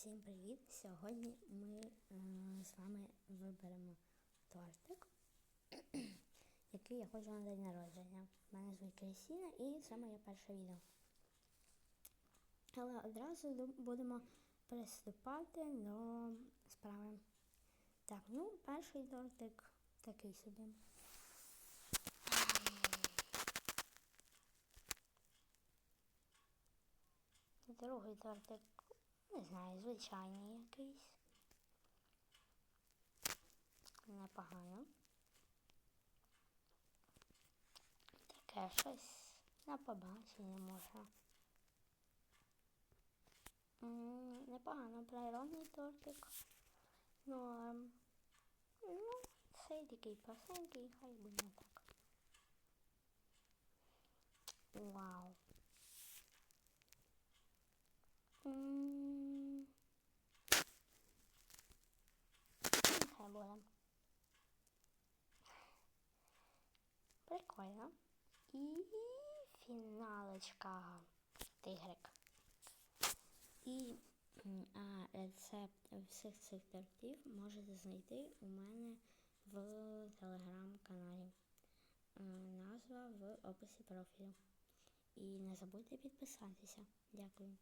Всім привіт! Сьогодні ми е, з вами виберемо тортик, який я хочу на день народження. Мене звуть Крістіна і це моє перше відео. Але одразу будемо приступати до справи. Так, ну, перший тортик такий собі. Другий тортик, не знаю, звичайний якийсь. Непогано. Таке щось на побачення можна. Непогано природний тортик. Норм. Ну, цей такий простенький, хай буде так. Вау. Нехай. Прикольно. І фіналочка. Тигрик. І а, рецепт всіх цих тортів можете знайти у мене в телеграм-каналі. Назва в описі профілю. І не забудьте підписатися. Дякую.